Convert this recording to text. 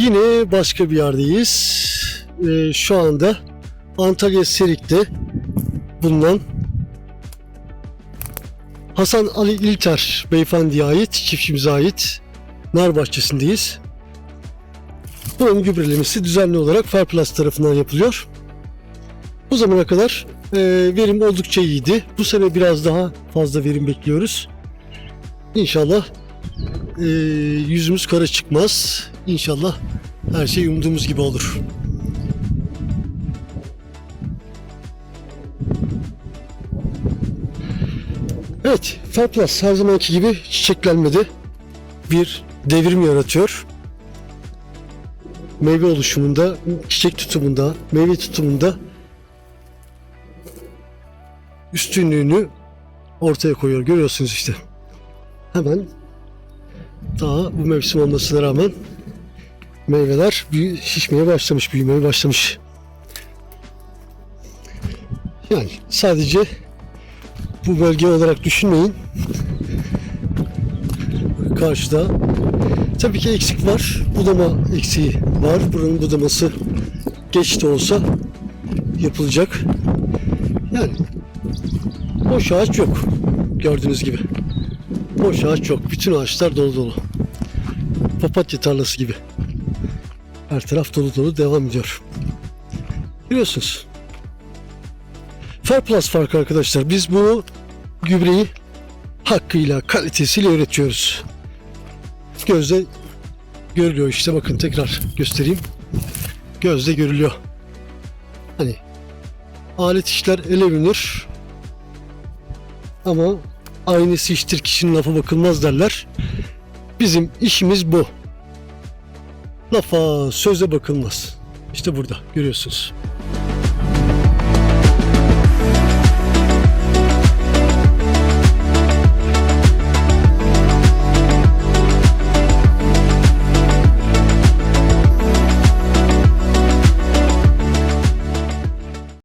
Yine başka bir yerdeyiz. Ee, şu anda Antalya Serik'te bulunan Hasan Ali İlter beyefendiye ait, çiftçimize ait nar bahçesindeyiz. Buranın gübrelemesi düzenli olarak Farplas tarafından yapılıyor. Bu zamana kadar e, verim oldukça iyiydi. Bu sene biraz daha fazla verim bekliyoruz. İnşallah e, yüzümüz kara çıkmaz. İnşallah her şey umduğumuz gibi olur. Evet, Farplas her zamanki gibi çiçeklenmede bir devrim yaratıyor. Meyve oluşumunda, çiçek tutumunda, meyve tutumunda üstünlüğünü ortaya koyuyor. Görüyorsunuz işte. Hemen daha bu mevsim olmasına rağmen meyveler şişmeye başlamış, büyümeye başlamış. Yani sadece bu bölge olarak düşünmeyin. Karşıda tabii ki eksik var. Budama eksiği var. Buranın budaması geç de olsa yapılacak. Yani boş ağaç yok. Gördüğünüz gibi. Boş ağaç yok. Bütün ağaçlar dolu dolu. Papatya tarlası gibi. Her taraf dolu dolu devam ediyor. Biliyorsunuz. Fairplus farkı arkadaşlar. Biz bu gübreyi hakkıyla, kalitesiyle üretiyoruz. Gözde görülüyor işte bakın tekrar göstereyim. Gözde görülüyor. Hani alet işler ele bilinir. Ama aynısı iştir kişinin lafı bakılmaz derler. Bizim işimiz bu. Lafa, söze bakılmaz. İşte burada görüyorsunuz.